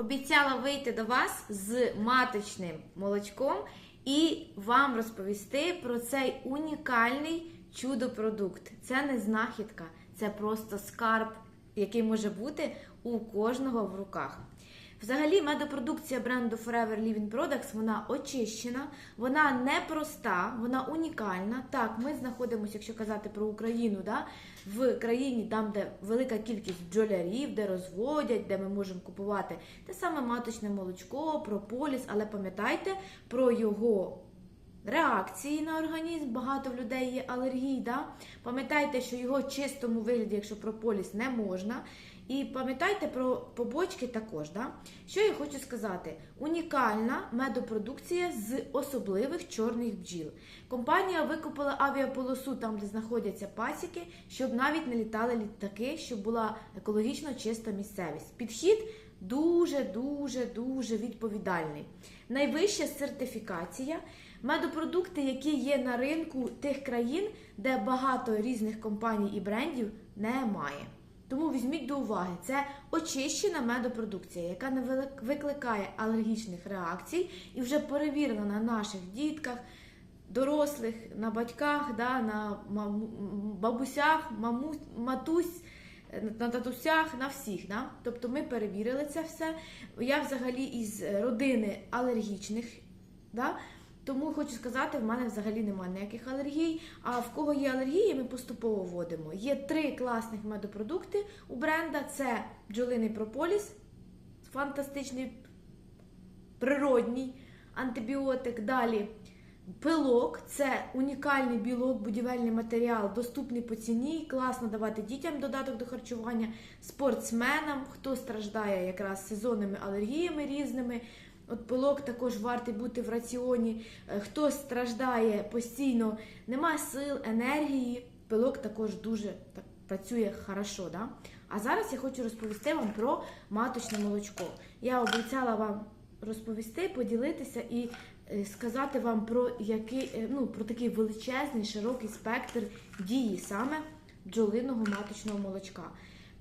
Обіцяла вийти до вас з маточним молочком і вам розповісти про цей унікальний чудо-продукт. Це не знахідка, це просто скарб, який може бути у кожного в руках. Взагалі, медопродукція бренду Forever Living Products, вона очищена, вона непроста, вона унікальна. Так, ми знаходимося, якщо казати про Україну, да, в країні, там, де велика кількість бджолярів, де розводять, де ми можемо купувати те саме маточне молочко, прополіс, але пам'ятайте про його реакції на організм. Багато в людей є алергії. Да? Пам'ятайте, що його чистому вигляді, якщо прополіс, не можна. І пам'ятайте про побочки також. Да? Що я хочу сказати? Унікальна медопродукція з особливих чорних бджіл. Компанія викупила авіаполосу там, де знаходяться пасіки, щоб навіть не літали літаки, щоб була екологічно чиста місцевість. Підхід дуже, дуже, дуже відповідальний. Найвища сертифікація. Медопродукти, які є на ринку тих країн, де багато різних компаній і брендів немає. Тому візьміть до уваги, це очищена медопродукція, яка не викликає алергічних реакцій і вже перевірена на наших дітках, дорослих, на батьках, да, на бабусях, мамусь, матусь, на татусях, на всіх. Да? Тобто ми перевірили це все. Я взагалі із родини алергічних. Да? Тому хочу сказати, в мене взагалі немає ніяких алергій. А в кого є алергії, ми поступово вводимо. Є три класних медопродукти у бренда: це бджолиний прополіс, фантастичний природній антибіотик. Далі пилок це унікальний білок, будівельний матеріал, доступний по ціні. Класно давати дітям додаток до харчування, спортсменам, хто страждає якраз сезонними алергіями різними. От пилок також вартий бути в раціоні. Е, Хто страждає постійно, нема сил, енергії. Пилок також дуже так працює хорошо. Да? А зараз я хочу розповісти вам про маточне молочко. Я обіцяла вам розповісти, поділитися і е, сказати вам про який, е, ну, про такий величезний, широкий спектр дії саме бджолиного маточного молочка.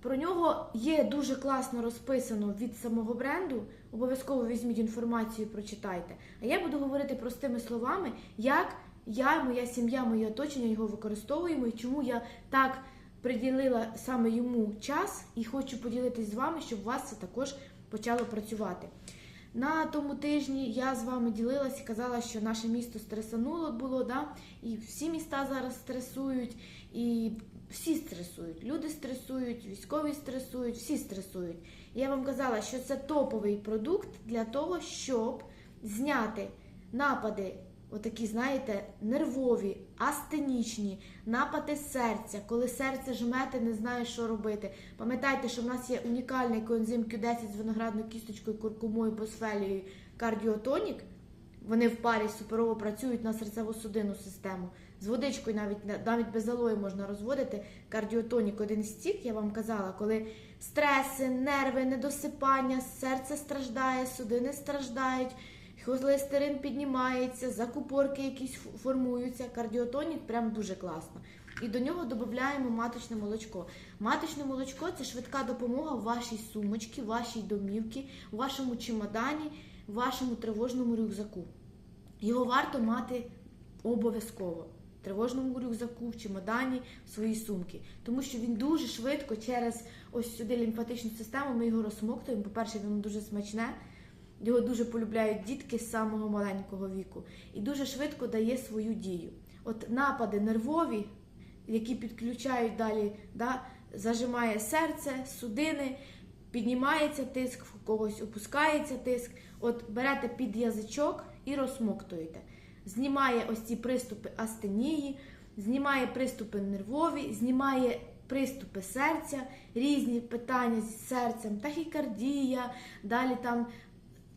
Про нього є дуже класно розписано від самого бренду. Обов'язково візьміть інформацію, прочитайте. А я буду говорити простими словами, як я, моя сім'я, моє оточення його використовуємо і чому я так приділила саме йому час і хочу поділитись з вами, щоб у вас це також почало працювати. На тому тижні я з вами ділилась і казала, що наше місто стресануло було, да? і всі міста зараз стресують, і всі стресують. Люди стресують, військові стресують, всі стресують. Я вам казала, що це топовий продукт для того, щоб зняти напади, отакі, знаєте, нервові, астенічні, напади серця, коли серце жме, ти не знаєш, що робити. Пам'ятайте, що в нас є унікальний коензим Q10 з виноградною кісточкою, куркумою, босфелією, кардіотонік. Вони в парі суперово працюють на серцево-судинну систему. З водичкою навіть навіть без алої можна розводити. Кардіотонік один стік, я вам казала, коли стреси, нерви, недосипання, серце страждає, судини страждають, холестерин піднімається, закупорки якісь формуються. Кардіотонік прям дуже класно. І до нього додаємо маточне молочко. Маточне молочко це швидка допомога в вашій сумочці, вашій домівці, вашому чемодані, вашому тривожному рюкзаку. Його варто мати обов'язково тривожному рюкзаку, в чемодані, в своїй сумці. Тому що він дуже швидко через ось сюди лімфатичну систему ми його розсмоктуємо. По-перше, воно дуже смачне. Його дуже полюбляють дітки з самого маленького віку і дуже швидко дає свою дію. От напади нервові, які підключають далі, да, зажимає серце, судини, піднімається тиск, в когось опускається тиск. От берете під язичок і розсмоктуєте. Знімає ось ці приступи астенії, знімає приступи нервові, знімає приступи серця, різні питання з серцем, тахікардія, далі там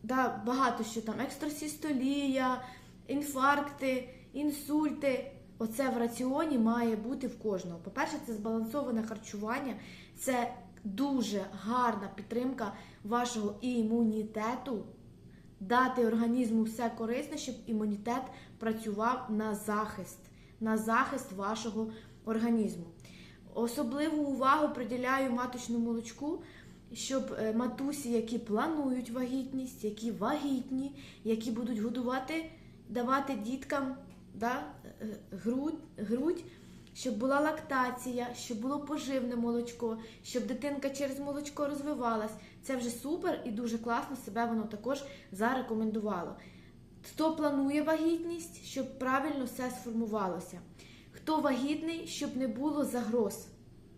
да, багато що там, екстрасістолія, інфаркти, інсульти. Оце в раціоні має бути в кожного. По-перше, це збалансоване харчування, це дуже гарна підтримка вашого імунітету. Дати організму все корисне, щоб імунітет працював на захист, на захист вашого організму. Особливу увагу приділяю маточному молочку. щоб е, матусі, які планують вагітність, які вагітні, які будуть годувати, давати діткам да, е, грудь, грудь, щоб була лактація, щоб було поживне молочко, щоб дитинка через молочко розвивалась. Це вже супер і дуже класно себе воно також зарекомендувало. Хто планує вагітність, щоб правильно все сформувалося. Хто вагітний, щоб не було загроз,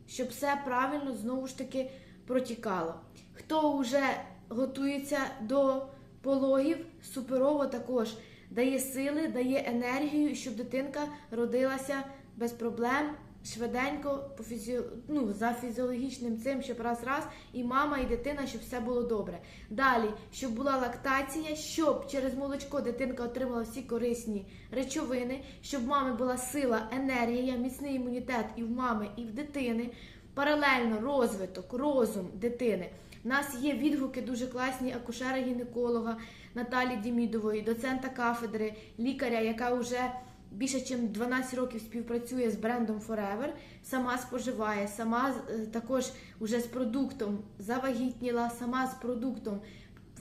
щоб все правильно знову ж таки протікало. Хто вже готується до пологів, суперово також дає сили, дає енергію, щоб дитинка родилася без проблем, швиденько, по фізіо... ну, за фізіологічним цим, щоб раз-раз, і мама, і дитина, щоб все було добре. Далі, щоб була лактація, щоб через молочко дитинка отримала всі корисні речовини, щоб в мами була сила, енергія, міцний імунітет і в мами, і в дитини. Паралельно розвиток, розум дитини. У нас є відгуки дуже класні акушера-гінеколога Наталі Дімідової, доцента кафедри, лікаря, яка вже більше ніж 12 років співпрацює з брендом Forever, сама споживає, сама е, також вже з продуктом завагітніла, сама з продуктом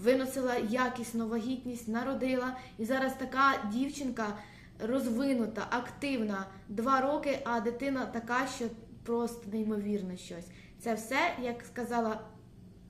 виносила якісну вагітність, народила. І зараз така дівчинка розвинута, активна, два роки, а дитина така, що просто неймовірно щось. Це все, як сказала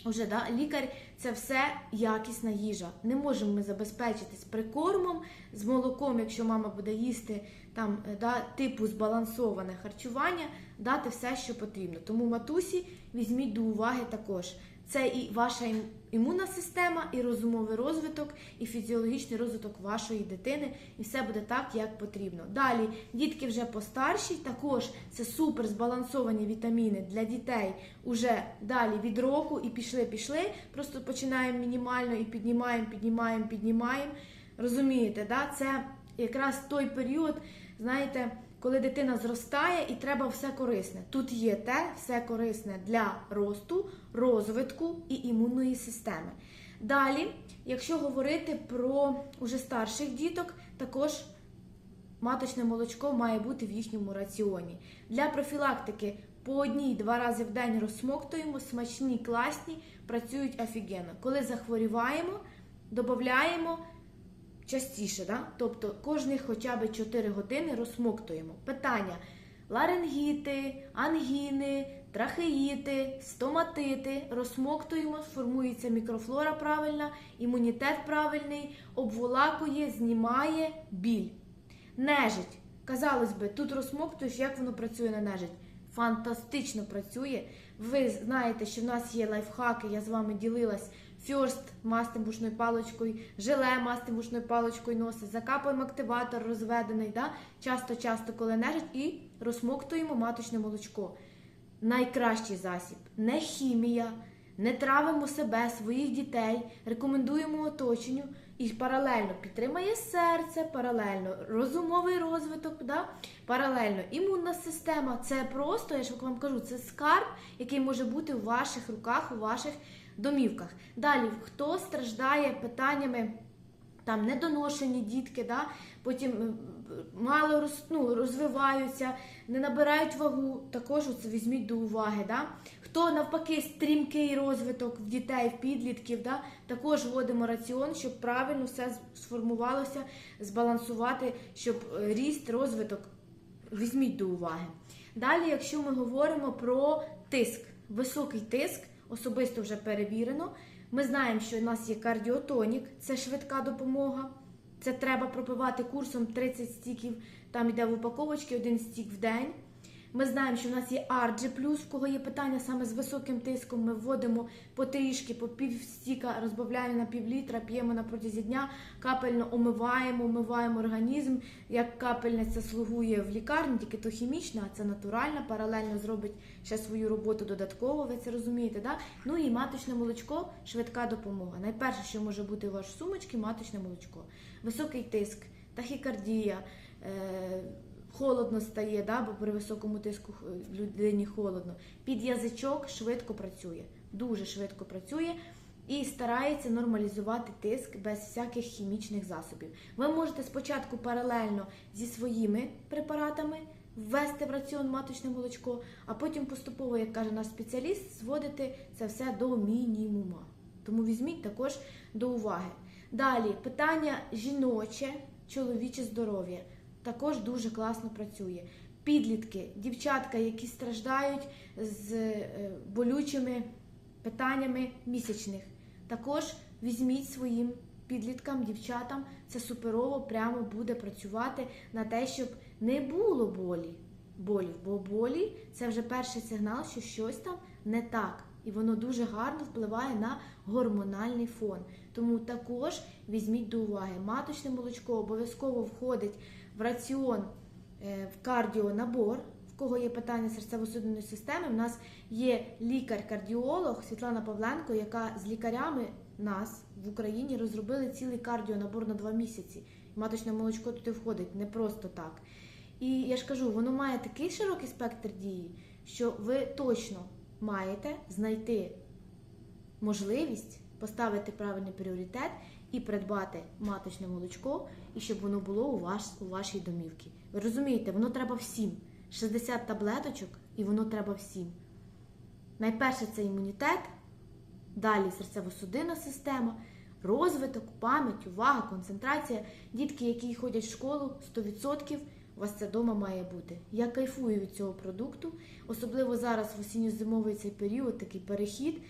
Уже да, лікар це все якісна їжа. Не можемо ми забезпечитись прикормом з молоком, якщо мама буде їсти там да, типу збалансоване харчування, дати все, що потрібно. Тому матусі візьміть до уваги також. Це і ваша імунна система, і розумовий розвиток, і фізіологічний розвиток вашої дитини, і все буде так, як потрібно. Далі дітки вже постарші, також це супер збалансовані вітаміни для дітей уже далі від року і пішли, пішли. Просто починаємо мінімально і піднімаємо, піднімаємо, піднімаємо. Розумієте, да? це якраз той період, знаєте, коли дитина зростає і треба все корисне. Тут є те, все корисне для росту, розвитку і імунної системи. Далі, якщо говорити про уже старших діток, також маточне молочко має бути в їхньому раціоні. Для профілактики по одній-два рази в день розсмоктуємо, смачні, класні, працюють офігенно. Коли захворіваємо, додаємо частіше, да? тобто кожних хоча б 4 години розсмоктуємо. Питання: ларингіти, ангіни, трахеїти, стоматити, розсмоктуємо, формується мікрофлора правильна, імунітет правильний, обволакує, знімає біль. Нежить. Казалось би, тут розсмоктуєш, як воно працює на нежить. Фантастично працює. Ви знаєте, що в нас є лайфхаки, я з вами ділилась. Фьорст мастим бушною паличкою, желе мастим бушною паличкою носить, закапуємо активатор розведений, да? часто-часто, коли нежить, і розсмоктуємо маточне молочко. Найкращий засіб. Не хімія, не травимо себе, своїх дітей, рекомендуємо оточенню і паралельно підтримає серце, паралельно розумовий розвиток, да? паралельно імунна система. Це просто, я ж вам кажу, це скарб, який може бути у ваших руках, у ваших домівках. Далі, хто страждає питаннями там недоношені дітки, да? потім мало роз, ну, розвиваються, не набирають вагу, також це візьміть до уваги. Да? Хто навпаки стрімкий розвиток в дітей, в підлітків, да? також вводимо раціон, щоб правильно все сформувалося, збалансувати, щоб е, ріст, розвиток візьміть до уваги. Далі, якщо ми говоримо про тиск, високий тиск, особисто вже перевірено. Ми знаємо, що у нас є кардіотонік, це швидка допомога. Це треба пропивати курсом 30 стіків, там йде в упаковочки один стік в день. Ми знаємо, що в нас є RG+, в кого є питання саме з високим тиском, ми вводимо потрішки, по пів стіка, розбавляємо на пів літра, п'ємо на протязі дня, капельно омиваємо, омиваємо організм. Як капельниця слугує в лікарні, тільки то хімічна, а це натуральна, паралельно зробить ще свою роботу додатково, ви це розумієте, да? Ну і маточне молочко, швидка допомога. Найперше, що може бути у вашій сумочці, маточне молочко. Високий тиск, тахікардія. Е- холодно стає, да, бо при високому тиску людині холодно. Під язичок швидко працює, дуже швидко працює і старається нормалізувати тиск без всяких хімічних засобів. Ви можете спочатку паралельно зі своїми препаратами ввести в раціон маточне молочко, а потім поступово, як каже наш спеціаліст, зводити це все до мінімума. Тому візьміть також до уваги. Далі питання жіноче, чоловіче здоров'я також дуже класно працює. Підлітки, дівчатка, які страждають з е, болючими питаннями місячних, також візьміть своїм підліткам, дівчатам, це суперово прямо буде працювати на те, щоб не було болі. Болів, бо болі це вже перший сигнал, що щось там не так, і воно дуже гарно впливає на гормональний фон. Тому також візьміть до уваги, маточне молочко обов'язково входить в раціон е, в кардіонабор. В кого є питання серцево-судинної системи, в нас є лікар-кардіолог Світлана Павленко, яка з лікарями нас в Україні розробили цілий кардіонабор на два місяці. Маточне молочко туди входить не просто так. І я ж кажу, воно має такий широкий спектр дії, що ви точно маєте знайти можливість поставити правильний пріоритет і придбати маточне молочко, і щоб воно було у, ваш, у вашій домівці. Ви розумієте, воно треба всім. 60 таблеточок, і воно треба всім. Найперше це імунітет, далі серцево-судинна система, розвиток, пам'ять, увага, концентрація. Дітки, які ходять в школу, 100% у вас це вдома має бути. Я кайфую від цього продукту, особливо зараз в осінньо-зимовий цей період, такий перехід.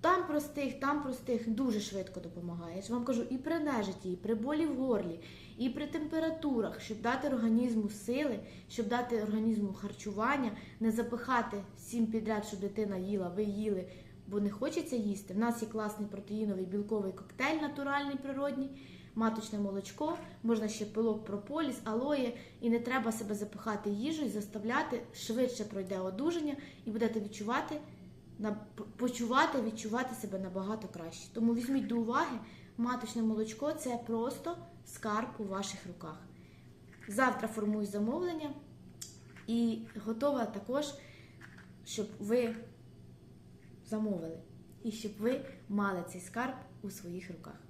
Там простих, там простих дуже швидко допомагає. Я ж вам кажу, і при нежиті, і при болі в горлі, і при температурах, щоб дати організму сили, щоб дати організму харчування, не запихати всім підряд, щоб дитина їла, ви їли, бо не хочеться їсти. В нас є класний протеїновий білковий коктейль, натуральний, природній, маточне молочко, можна ще пилок прополіс, алоє, і не треба себе запихати їжею, заставляти, швидше пройде одужання і будете відчувати почувати, відчувати себе набагато краще. Тому візьміть до уваги, маточне молочко це просто скарб у ваших руках. Завтра формую замовлення і готова також, щоб ви замовили і щоб ви мали цей скарб у своїх руках.